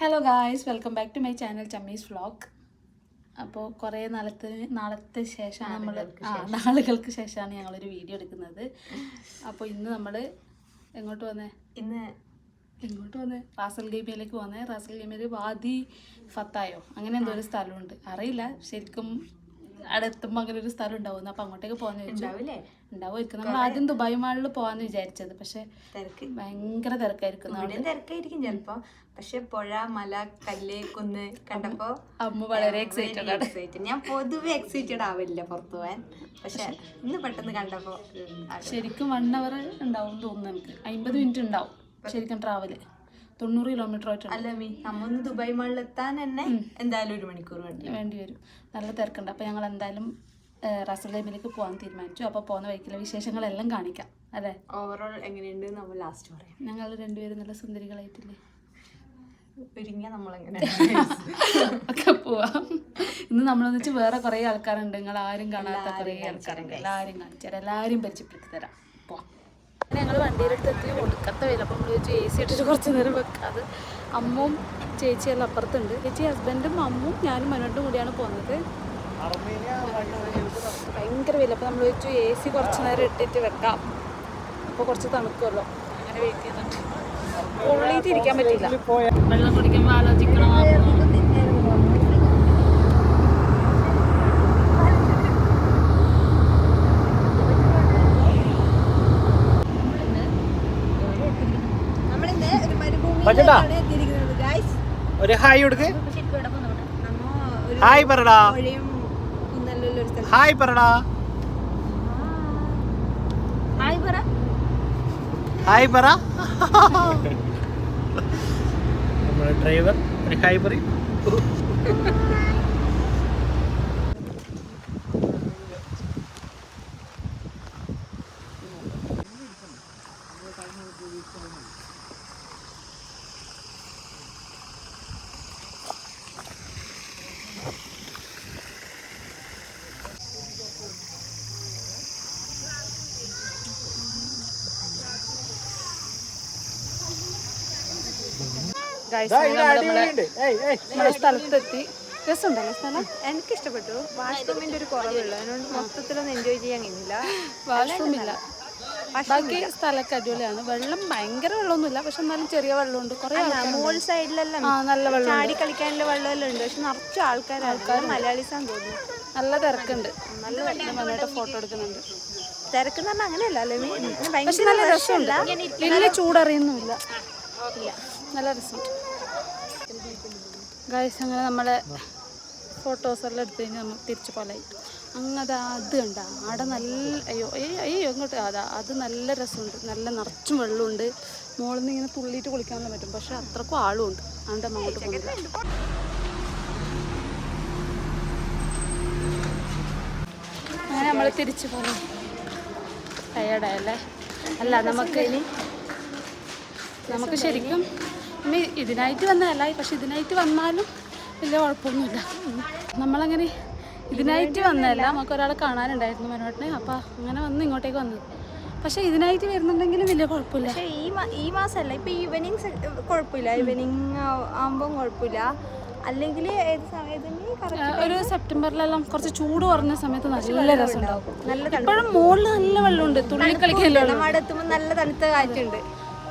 Hello guys welcome back to my channel Chammi's vlog അപ്പോൾ കുറേ നാളത്തിന് നാളത്തെ ശേഷമാണ് നമ്മൾ ആ നാളുകൾക്ക് ശേഷമാണ് ഞങ്ങളൊരു വീഡിയോ എടുക്കുന്നത്. അപ്പോൾ ഇന്ന് നമ്മൾ എങ്ങോട്ട് വന്നേ ഇന്ന് എങ്ങോട്ട് വന്നേ റാസൽ ഗെയിമിലേക്ക് വന്നേ റാസൽ ഗെയിമിൽ വാദി ഫത്തായോ? അങ്ങനെ എന്തോ ഒരു സ്ഥലമുണ്ട്. അറിയില്ല. ശരിക്കും അവിടെ എത്തുമ്പോൾ അങ്ങനെ ഒരു സ്ഥലം ഉണ്ടാവുന്നു അപ്പൊ അങ്ങോട്ടേക്ക് പോകാന്ന് ചോദിച്ചു ഉണ്ടാവും ഉണ്ടാവുമായിരിക്കും നമ്മൾ ആദ്യം ദുബായ് മാളിൽ പോകാൻ വിചാരിച്ചത്. പക്ഷെ തിരക്ക്. ഭയങ്കര തിരക്കായിരിക്കും തിരക്കായിരിക്കും ചിലപ്പോ. പക്ഷെ പുഴ മല കല്ല് കുന്ന് കണ്ടപ്പോ അമ്മ വളരെ എക്സൈറ്റഡ് എക്സൈറ്റഡ് ഞാൻ പൊതുവെ എക്സൈറ്റഡ് ആവില്ല പുറത്തു പോവാൻ. പക്ഷെ ഇന്ന് പെട്ടെന്ന് കണ്ടപ്പോ ശരിക്കും വൺ അവർ ഉണ്ടാവും തോന്നുന്നു എനിക്ക്. അമ്പത് മിനിറ്റ് ഉണ്ടാവും ശരിക്കും ട്രാവൽ തൊണ്ണൂറ് കിലോമീറ്റർ ആയിട്ടുണ്ട് അല്ല മീ നമ്മൊന്ന് ദുബായ് മാളിൽ എത്താൻ തന്നെ എന്തായാലും ഒരു മണിക്കൂർ വേണ്ടി വേണ്ടി വരും നല്ല തിരക്കുണ്ട്. അപ്പോൾ ഞങ്ങൾ എന്തായാലും റസൽ ഡൈമിലേക്ക് പോകാൻ തീരുമാനിച്ചു. അപ്പോൾ പോകുന്ന വഴിക്കുള്ള വിശേഷങ്ങളെല്ലാം കാണിക്കാം. അല്ലേ? ഓവറോൾ എങ്ങനെയുണ്ട് നമ്മൾ ലാസ്റ്റ് പറയാം. ഞങ്ങൾ രണ്ടുപേരും നല്ല സുന്ദരികളായിട്ടില്ലേ? ഒരുങ്ങിയ നമ്മളെങ്ങനെ? ഒക്കെ പോവാം. ഇന്ന് നമ്മളെന്ന് വെച്ചാൽ വേറെ കുറേ ആൾക്കാരുണ്ട്. നിങ്ങൾ ആരും കാണാത്ത കുറേ ആൾക്കാരുണ്ട്. എല്ലാവരും കാണിച്ചു തരാം. എല്ലാവരും പരിചയപ്പെടുത്തി തരാം. പോവാം. ഞങ്ങൾ വണ്ടിയിലെടുത്തെത്തി വില അപ്പം നമ്മൾ ചോദിച്ചു എ സി ഇട്ടിട്ട് കുറച്ച് നേരം വെക്കാതെ അമ്മും ചേച്ചിയെല്ലാം അപ്പുറത്തുണ്ട്. ചേച്ചി ഹസ്ബൻഡും അമ്മും ഞാനും മനോട്ടും കൂടിയാണ് പോകുന്നത്. ഭയങ്കര വില അപ്പോൾ നമ്മൾ ചോദിച്ചു എ സി കുറച്ച് നേരം ഇട്ടിട്ട് വെക്കാം. അപ്പോൾ കുറച്ച് തണുക്കുമല്ലോ അങ്ങനെ വെയിറ്റ് ചെയ്യുന്നുണ്ട് ഉള്ളിയിട്ട് ഇരിക്കാൻ പറ്റില്ല വെള്ളം കുടിക്കുമ്പോൾ ആലോചിക്കണം നമ്മളിന്ന് ഒരു ഗായ്സ് ഒരു ഹായ് കൊടുക്ക്. ഹായ് പറടാ. ഹായ് പറടാ. ഹായ്. പറ. ഹായ് പറ. നമ്മുടെ ഡ്രൈവർ ഒരു ഹായ് പറയും. സ്ഥലത്തെത്തി. രസമുണ്ടല്ലോ സ്ഥലം? എനിക്ക് ഇഷ്ടപ്പെട്ടു വാഷ്റൂമിന്റെ ഒരു കുറവുള്ളൂ. അതുകൊണ്ട് മൊത്തത്തിലൊന്നും എൻജോയ് ചെയ്യാൻ കഴിഞ്ഞില്ല. വാഷ്റൂം ഇല്ല ബാക്കി സ്ഥലമൊക്കെ അടിപൊളിയാണ്. വെള്ളം ഭയങ്കര വെള്ളമൊന്നുമില്ല. പക്ഷെ എന്നാലും ചെറിയ വെള്ളമുണ്ട്. കുറെ മോൾ സൈഡിലെല്ലാം ആ നല്ല വെള്ളം ചാടി കളിക്കാനുള്ള വെള്ളമെല്ലാം ഉണ്ട്. പക്ഷെ നിറച്ച് ആൾക്കാർ മലയാളീസാന്ന് തോന്നുന്നു. നല്ല തിരക്കുണ്ട്. നല്ല വെള്ളം നന്നായിട്ട് ഫോട്ടോ എടുക്കുന്നുണ്ട്. തിരക്കെന്ന് പറഞ്ഞാൽ അങ്ങനെയല്ല. അല്ലേ? ഭയങ്കര നല്ല രസമില്ല വലിയ ചൂടറിയുന്നുമില്ല. നല്ല രസമുണ്ട് ഗൈസ് അങ്ങനെ നമ്മളെ ഫോട്ടോസ് എല്ലാം എടുത്ത് കഴിഞ്ഞ് നമ്മൾ തിരിച്ചു പോലായി. അങ്ങത് അത് കണ്ട അവിടെ നല്ല അയ്യോ അയ്യോ ഇങ്ങോട്ട് അതാ അത് നല്ല രസമുണ്ട്. നല്ല നിറച്ചും വെള്ളമുണ്ട്. മുകളിൽ നിന്ന് ഇങ്ങനെ തുള്ളിയിട്ട് കുളിക്കാനും പറ്റും. പക്ഷെ അത്രക്കും ആളും ഉണ്ട് നമ്മൾ അങ്ങോട്ട് പോകുന്നത് അങ്ങനെ നമ്മൾ തിരിച്ചു പോകുന്നു ടയേർഡായല്ലേ അല്ല നമുക്ക് ഇനി നമുക്ക് ശരിക്കും ഇതിനായിട്ട് വന്നതല്ല പക്ഷെ ഇതിനായിട്ട് വന്നാലും വലിയ കുഴപ്പമൊന്നുമില്ല. നമ്മളങ്ങനെ ഇതിനായിട്ട് വന്നതല്ല നമുക്ക് ഒരാളെ കാണാനുണ്ടായിരുന്നു മനോട്ടിനെ അപ്പോൾ അങ്ങനെ വന്ന് ഇങ്ങോട്ടേക്ക് വന്നത്. പക്ഷെ ഇതിനായിട്ട് വരുന്നുണ്ടെങ്കിലും വലിയ കുഴപ്പമില്ല. പക്ഷേ ഈ മാ- ഈ മാസമല്ല ഇപ്പൊ ഈവനിങ് കുഴപ്പമില്ല. ഈവനിങ് ആവുമ്പോൾ കുഴപ്പമില്ല. അല്ലെങ്കിൽ ഏത് സമയത്തിന് ആ, ഒരു സെപ്റ്റംബറിലെല്ലാം കുറച്ച് ചൂട് കുറഞ്ഞ സമയത്ത് നല്ല രസമുണ്ടാവും. ഇപ്പോഴും മുകളിൽ നല്ല വെള്ളമുണ്ട് തുള്ളി നമ്മുടെ എത്തുമ്പോൾ നല്ല തണുത്ത കാറ്റുണ്ട്.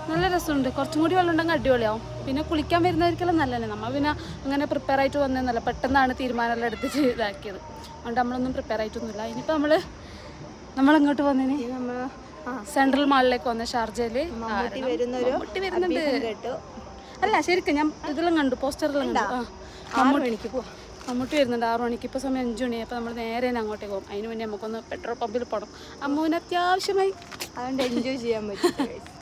നല്ല രസമുണ്ട്. കുറച്ചും കൂടി വെള്ളം ഉണ്ടെങ്കിൽ അടിപൊളിയാവും. പിന്നെ കുളിക്കാൻ വരുന്നവർക്കെല്ലാം നല്ലതന്നെ. നമ്മൾ പിന്നെ അങ്ങനെ പ്രിപ്പയർ ആയിട്ട് വന്നതെന്നല്ല. പെട്ടെന്നാണ് തീരുമാനമെല്ലാം എടുത്തിട്ട് ഇതാക്കിയത്. അതുകൊണ്ട് നമ്മളൊന്നും പ്രിപ്പയർ ആയിട്ടൊന്നുമില്ല. ഇനിയിപ്പോൾ നമ്മൾ നമ്മളെങ്ങോട്ട് വന്നതിന് നമ്മൾ സെൻട്രൽ മാളിലേക്ക് വന്ന ഷാർജയിൽ മമ്മൂട്ടി വരുന്നുണ്ട്. അല്ല ശരിക്കും ഞാൻ ഇതെല്ലാം കണ്ടു. പോസ്റ്ററെല്ലാം കണ്ടു. ആറ് മണിക്ക് പോവാം. മമ്മൂട്ടി വരുന്നുണ്ട്. ആറു മണിക്ക്. ഇപ്പോൾ സമയം അഞ്ചു മണി. അപ്പോൾ നമ്മൾ നേരെ തന്നെ അങ്ങോട്ടേക്ക് പോകും. അതിന് മുന്നേ നമുക്കൊന്ന് പെട്രോൾ പമ്പിൽ പോകണം അമ്മുവിന് അത്യാവശ്യമായി. അതുകൊണ്ട് എൻജോയ് ചെയ്യാൻ പറ്റും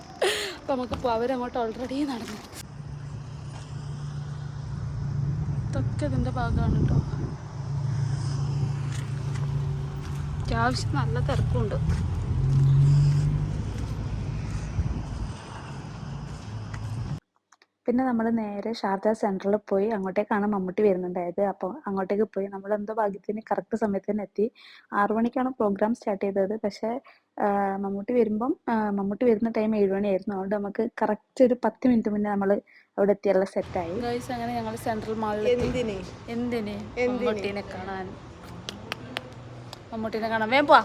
അപ്പം നമുക്ക് അവരങ്ങോട്ട് ഓൾറെഡി നടന്നു. ഇതൊക്കെ ഇതിന്റെ ഭാഗമാണ് കേട്ടോ അത്യാവശ്യം നല്ല തിരക്കുണ്ട്. പിന്നെ നമ്മൾ നേരെ ശാരദ സെന്ററിൽ പോയി അങ്ങോട്ടേക്കാണ് മമ്മൂട്ടി വരുന്നുണ്ടായത് അപ്പോൾ അങ്ങോട്ടേക്ക് പോയി നമ്മൾ എന്തോ ഭാഗ്യത്തിന് കറക്റ്റ് സമയത്ത് തന്നെ എത്തി. ആറു മണിക്കാണ് പ്രോഗ്രാം സ്റ്റാർട്ട് ചെയ്തത്. പക്ഷേ മമ്മൂട്ടി വരുമ്പം മമ്മൂട്ടി വരുന്ന ടൈം ഏഴ് മണിയായിരുന്നു. അതുകൊണ്ട് നമുക്ക് കറക്റ്റ് ഒരു പത്ത് മിനിറ്റ് മുന്നേ നമ്മൾ അവിടെ എത്തിയുള്ള സെറ്റായി അങ്ങനെ ഞങ്ങൾ സെൻട്രൽ മാളിൽ എന്തിന്? എന്തിന്? മമ്മൂട്ടീനെ കാണാൻ. മമ്മൂട്ടീനെ കാണാൻ. വേം പോവാ.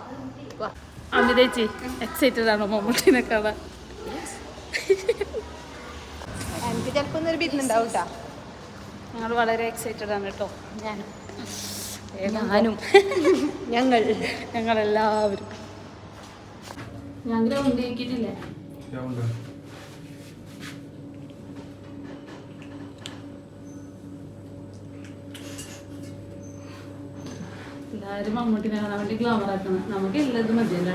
അമിതേച്ചി എക്സൈറ്റഡ് ആണോ മമ്മൂട്ടിനെ കാണാൻ? എനിക്ക് ചിലപ്പോ ഒന്നൊരു ബിരുന്നുണ്ടാവും കേട്ടോ ഞങ്ങൾ വളരെ എക്സൈറ്റഡ് ആണ് കേട്ടോ. ഞാനും. ഞാനും. ഞങ്ങൾ. ഞങ്ങളെല്ലാവരും. ഞാൻ ഗ്രൗണ്ട് ആക്കിയിട്ടില്ലേ എല്ലാവരും മമ്മൂട്ടിനെ കാണാൻ വേണ്ടി ഗ്ലാമർ ആക്കണം. നമുക്ക് എല്ലാതും മതിയല്ലേ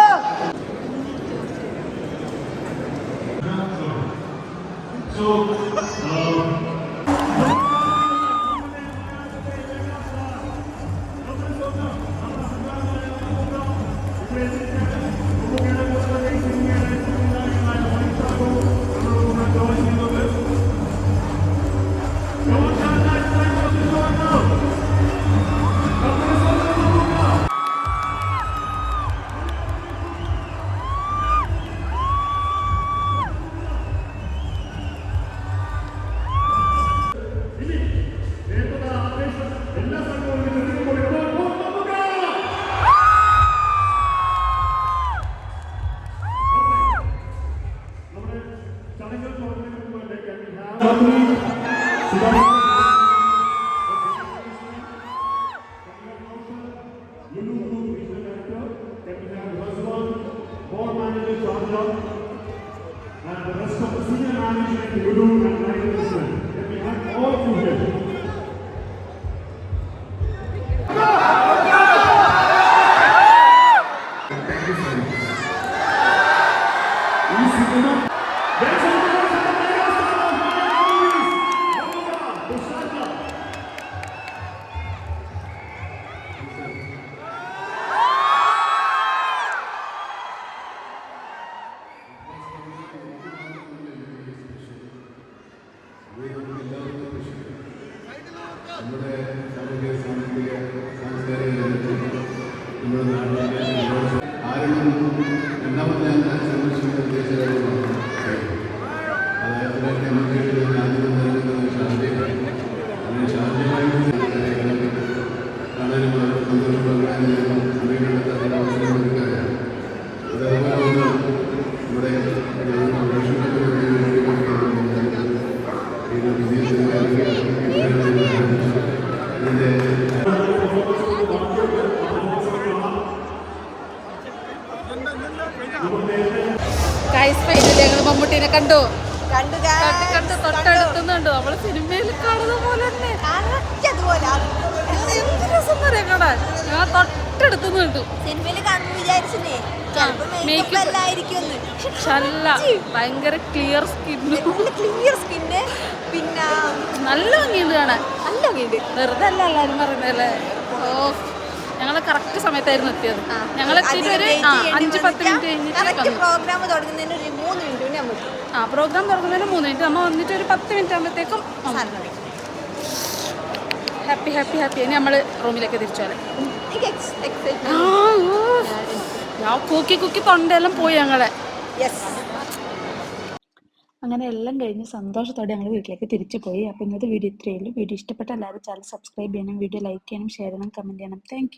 രണ്ടാമത്തെ അംഗം സംരക്ഷിക്കുന്ന ഉദ്ദേശമാണ് അതായത് അതിനൊക്കെ നമുക്ക് വേണ്ടി ആദ്യം നൽകുന്നത് ഷാർജയാണ് അങ്ങനെ ഷാർജയുമായി കാണാനും വളരെ സന്തോഷം പങ്കിടാനും സമയം കണ്ടെത്താൻ അവസരം കൊടുക്കുകയാണ് അതേപോലെ ഒന്ന് തൊട്ടടുത്തുനിന്ന് കിട്ടും. സിനിമയിൽ കാണുമ്പോ വിചാരിച്ചില്ലേ ഭയങ്കര ക്ലിയർ സ്കിന്ന് ക്ലിയർ സ്കിന്ന് പിന്നെ നല്ല ഭംഗിയുണ്ട് കാണാൻ. നല്ല വീട് വെറുതെ അല്ല എല്ലാരും പറയുന്നല്ലേ ഓ ഞങ്ങൾ കറക്റ്റ് സമയത്തായിരുന്നു എത്തിയത്. ഞങ്ങൾ എത്തിയിട്ട് ഒരു അഞ്ച് പത്ത് മിനിറ്റ് കഴിഞ്ഞിട്ട് ആ പ്രോഗ്രാം തുടങ്ങുന്നതിന് ഒരു മൂന്ന് മിനിറ്റ് ആ പ്രോഗ്രാം തുടങ്ങുന്നതിന് മൂന്ന് മിനിറ്റ് നമ്മൾ വന്നിട്ട് ഒരു പത്ത് മിനിറ്റ് ആകുമ്പോഴത്തേക്കും ഹാപ്പി ഹാപ്പി ഹാപ്പി ഇനി നമ്മൾ റൂമിലേക്ക് തിരിച്ചു. ഞാൻ കൂക്കി കൂക്കി തൊണ്ടയെല്ലാം പോയി ഞങ്ങളെ. അങ്ങനെ എല്ലാം കഴിഞ്ഞ് സന്തോഷത്തോടെ ഞങ്ങൾ വീട്ടിലേക്ക് തിരിച്ചു പോയി. അപ്പോൾ ഇന്നത്തെ വീഡിയോ ഇത്രയേ ഉള്ളൂ. വീഡിയോ ഇഷ്ടപ്പെട്ട എല്ലാവരും ചാനൽ സബ്സ്ക്രൈബ് ചെയ്യണം വീഡിയോ ലൈക്ക് ചെയ്യണം ഷെയർ ചെയ്യണം കമന്റ് ചെയ്യണം. താങ്ക്